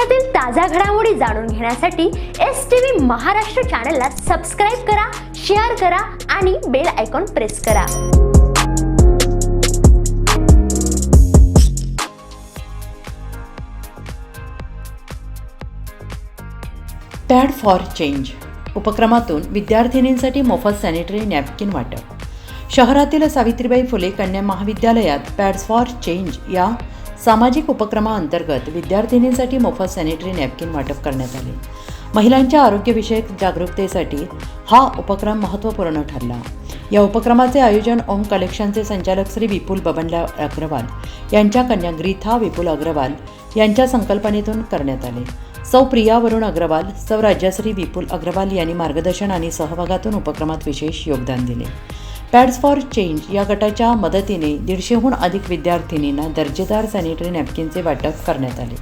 देशातील ताज्या घडामोडी जाणून घेण्यासाठी एस टी व्ही महाराष्ट्र चॅनलला सबस्क्राईब करा शेअर करा आणि बेल आयकॉन प्रेस करा. पॅड फॉर चेंज उपक्रमातून विद्यार्थिनींसाठी मोफत सॅनिटरी नॅपकिन वाटप. शहरातील सावित्रीबाई फुले कन्या महाविद्यालयात पॅड्स फॉर चेंज या सामाजिक उपक्रमाअंतर्गत विद्यार्थिनींसाठी मोफत सॅनिटरी नॅपकिन वाटप करण्यात आले. महिलांच्या आरोग्यविषयक जागरूकतेसाठी हा उपक्रम महत्त्वपूर्ण ठरला. या उपक्रमाचे आयोजन ओम कलेक्शनचे संचालक श्री विपुल बबनला अग्रवाल यांच्या कन्या ग्रीथा विपुल अग्रवाल यांच्या संकल्पनेतून करण्यात आले. सौ प्रिया वरुण अग्रवाल सौ राज्यश्री विपुल अग्रवाल यांनी मार्गदर्शन आणि सहभागातून उपक्रमात विशेष योगदान दिले. पॅड्स फॉर चेंज या गटाच्या मदतीने दीडशेहून अधिक विद्यार्थिनींना दर्जेदार सॅनिटरी नॅपकिनचे वाटप करण्यात आले.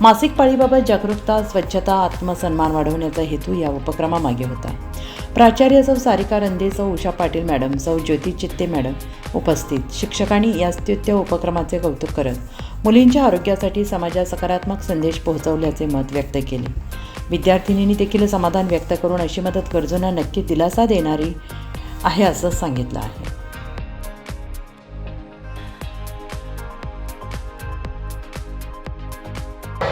मासिक पाळीबाबत जागरूकता स्वच्छता आत्मसन्मान वाढवण्याचा हेतू या उपक्रमामागे होता. प्राचार्य सौ सारिका रंदे सौ उषा पाटील मॅडम सौ ज्योती चित्ते मॅडम उपस्थित. शिक्षकांनी या स्तुत्य उपक्रमाचे कौतुक करत मुलींच्या आरोग्यासाठी समाजात सकारात्मक संदेश पोहोचवल्याचे मत व्यक्त केले. विद्यार्थिनींनी देखील समाधान व्यक्त करून अशी मदत गरजूंना नक्की दिलासा देणारी आहे असं सांगितलं आहे.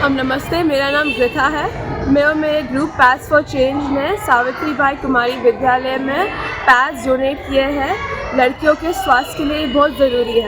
हम नमस्ते, मेरा नाम गृथा है। मैं और मेरे ग्रुप पैस फॉर चेंज ने सावित्री बाई कुमारी विद्यालय में पैस डोनेट किए हैं। लड़कियों के स्वास्थ्य के लिए बहुत ज़रूरी है।